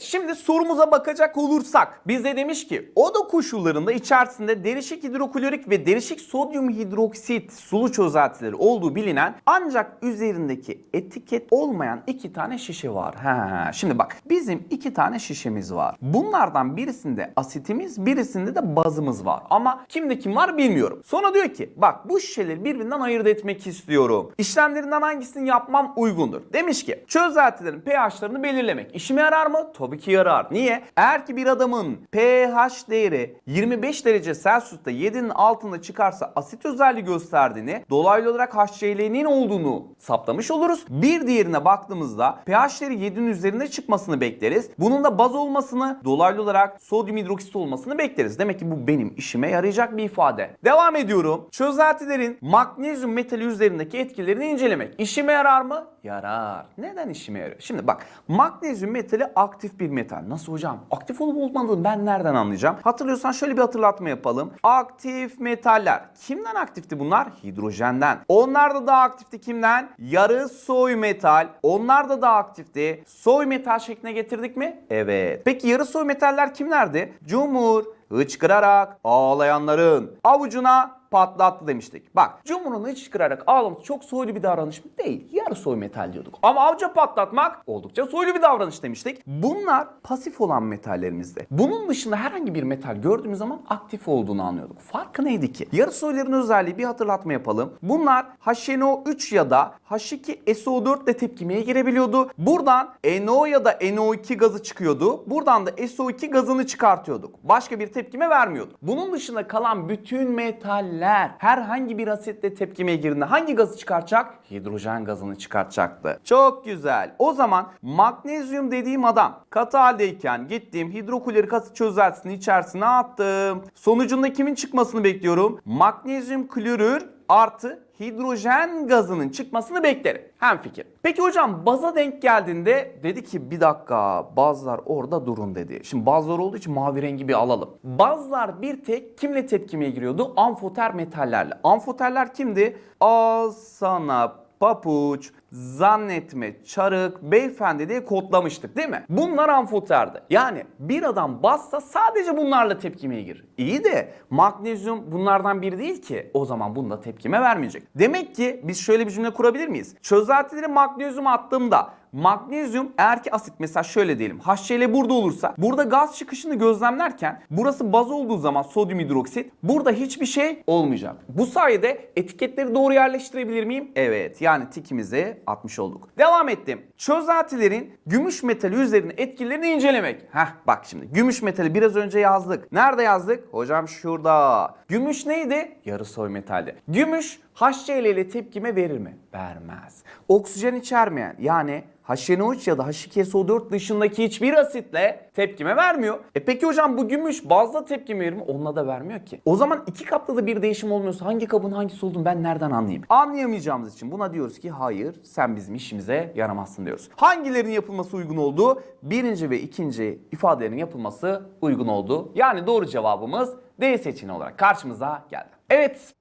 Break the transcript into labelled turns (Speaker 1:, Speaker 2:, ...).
Speaker 1: Şimdi sorumuza bakacak olursak bize demiş ki oda koşullarında içerisinde derişik hidroklorik ve derişik sodyum hidroksit sulu çözeltileri olduğu bilinen ancak üzerindeki etiket olmayan iki tane şişe var. Ha, şimdi bak bizim iki tane şişemiz var. Bunlardan birisinde asitimiz birisinde de bazımız var. Ama kimde kim var bilmiyorum. Sonra diyor ki bak bu şişeleri birbirinden ayırt etmek istiyorum. İşlemlerinden hangisini yapmam uygundur? Demiş ki çözeltilerin pH'larını belirlemek işime yarar mı? Ki yarar. Niye? Eğer ki bir adamın pH değeri 25 derece Celsius'ta 7'nin altında çıkarsa asit özelliği gösterdiğini, dolaylı olarak HCl'nin olduğunu saptamış oluruz. Bir diğerine baktığımızda pH değeri 7'nin üzerinde çıkmasını bekleriz. Bunun da baz olmasını, dolaylı olarak sodyum hidroksit olmasını bekleriz. Demek ki bu benim işime yarayacak bir ifade. Devam ediyorum. Çözeltilerin magnezyum metali üzerindeki etkilerini incelemek. İşime yarar mı? Yarar. Neden işime yarıyor? Şimdi bak magnezyum metali aktif bir metal. Nasıl hocam? Aktif olup olmadığını ben nereden anlayacağım? Hatırlıyorsan şöyle bir hatırlatma yapalım. Aktif metaller. Kimden aktifti bunlar? Hidrojenden. Onlar da daha aktifti kimden? Yarı soy metal. Onlar da daha aktifti. Soy metal şekline getirdik mi? Evet. Peki yarı soy metaller kimlerdi? Cumhur, hıçkırarak ağlayanların avucuna patlattı demiştik. Bak Cumhur'un hıçkırarak ağlaması çok soylu bir davranış mı? Değil. Yarı soy metal diyorduk. Ama avca patlatmak oldukça soylu bir davranış demiştik. Bunlar pasif olan metallerimizde. Bunun dışında herhangi bir metal gördüğümüz zaman aktif olduğunu anlıyorduk. Farkı neydi ki? Yarı soyların özelliği bir hatırlatma yapalım. Bunlar HNO3 ya da H2SO4 ile tepkimeye girebiliyordu. Buradan NO ya da NO2 gazı çıkıyordu. Buradan da SO2 gazını çıkartıyorduk. Başka bir tepkime vermiyordu. Bunun dışında kalan bütün metaller herhangi bir asitle tepkimeye girdiğinde hangi gazı çıkartacak? Hidrojen gazını çıkartacaktı. Çok güzel. O zaman magnezyum dediğim adam katı haldeyken gittiğim hidroklorik asit çözeltisini içerisine attım. Sonucunda kimin çıkmasını bekliyorum? Magnezyum klorür artı hidrojen gazının çıkmasını beklerim. Hem fikir. Peki hocam baza denk geldiğinde dedi ki bir dakika bazlar orada durun dedi. Şimdi bazlar olduğu için mavi rengi bir alalım. Bazlar bir tek kimle tepkimeye giriyordu? Amfoter metallerle. Amfoterler kimdi? Al sana papuç, zannetme, çarık, beyefendi diye kodlamıştık değil mi? Bunlar amfoterdi. Yani bir adam bassa sadece bunlarla tepkimeye girir. İyi de magnezyum bunlardan biri değil ki. O zaman bunda tepkime vermeyecek. Demek ki biz şöyle bir cümle kurabilir miyiz? Çözeltileri magnezyum attığımda magnezyum eğer ki asit mesela şöyle diyelim HCl burada olursa burada gaz çıkışını gözlemlerken burası baz olduğu zaman sodyum hidroksit burada hiçbir şey olmayacak. Bu sayede etiketleri doğru yerleştirebilir miyim? Evet yani tikimizi atmış olduk. Devam ettim. Çözeltilerin gümüş metali üzerine etkilerini incelemek. Heh bak şimdi gümüş metali biraz önce yazdık. Nerede yazdık? Hocam şurada. Gümüş neydi? Yarı soy metaldi. Gümüş HCl ile tepkime verir mi? Vermez. Oksijen içermeyen yani HNO3 ya da H2SO4 dışındaki hiçbir asitle tepkime vermiyor. E peki hocam bu gümüş bazla tepkime verir mi? Onunla da vermiyor ki. O zaman iki kapta da bir değişim olmuyorsa hangi kabın hangisi olduğunu ben nereden anlayayım? Anlayamayacağımız için buna diyoruz ki hayır sen bizim işimize yaramazsın diyoruz. Hangilerinin yapılması uygun oldu? Birinci ve ikinci ifadelerin yapılması uygun oldu. Yani doğru cevabımız D seçeneği olarak karşımıza geldi. Evet